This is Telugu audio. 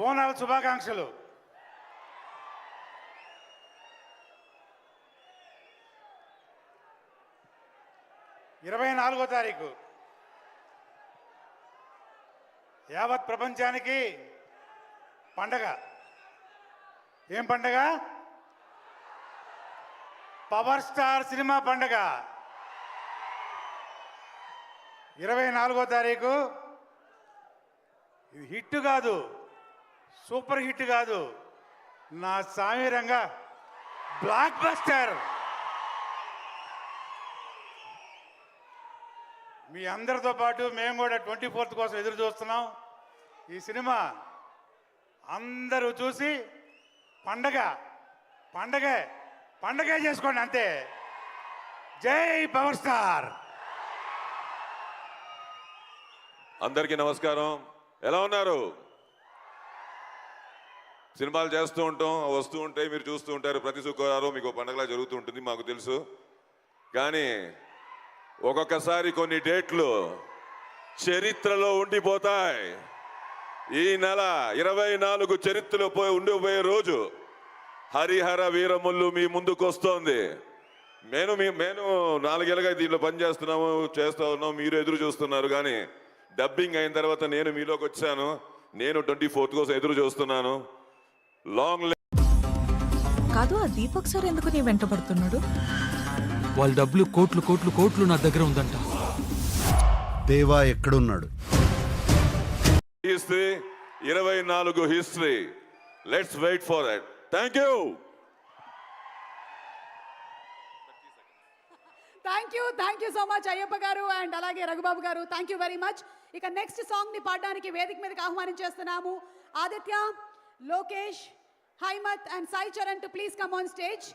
బోనాల శుభాకాంక్షలు. ఇరవై నాలుగో తారీఖు. యావత్ ప్రపంచానికి పండగ. ఏం పండగ? పవర్ స్టార్ సినిమా పండగ. ఇరవై నాలుగో తారీఖు. ఇది హిట్ కాదు. సూపర్ హిట్ కాదు. నా సామీరంగా బ్లాక్ బస్టర్. మీ అందరితో పాటు మేము కూడా ట్వంటీ ఫోర్త్ కోసం ఎదురు చూస్తున్నాం. ఈ సినిమా అందరూ చూసి పండగ పండగే పండగే చేసుకోండి అంతే. జై పవర్ స్టార్. అందరికీ నమస్కారం. ఎలా ఉన్నారు? సినిమాలు చేస్తూ ఉంటాం వస్తూ ఉంటాయి మీరు చూస్తూ ఉంటారు. ప్రతి శుక్రవారం మీకు పండగలా జరుగుతూ ఉంటుంది మాకు తెలుసు. కానీ ఒక్కొక్కసారి కొన్ని డేట్లు చరిత్రలో ఉండిపోతాయి. ఈ నెల ఇరవై నాలుగు చరిత్రలో పోయి ఉండిపోయే రోజు హరిహర వీరములు మీ ముందుకు వస్తోంది. నేను మీ నేను నాలుగేళ్ళగా దీంట్లో పని చేస్తున్నాము చేస్తా ఉన్నాం మీరు ఎదురు చూస్తున్నారు. కానీ డబ్బింగ్ అయిన తర్వాత నేను మీలోకి వచ్చాను. నేను ట్వంటీ ఫోర్త్ కోసం ఎదురు చూస్తున్నాను. లాంగ్ కాదు ఆ దీపక్ సార్ ఎందుకు నీ వెంట పడుతున్నాడు? వాళ్ళ డబ్బులు కోట్లు కోట్లు కోట్లు నా దగ్గర ఉందంట. దేవా ఎక్కడున్నాడు? హిస్టరీ ఇరవై నాలుగు history let's wait for that thank you thank you thank you so much Ayyappa garu and అలాగే Raghubabu garu. Thank you very much ఇక నెక్స్ట్ సాంగ్ని పాడడానికి వేదిక మీదకి ఆహ్వానించేస్తున్నాము. Aditya Lokesh, Haimat and Sai Charan to please come on stage.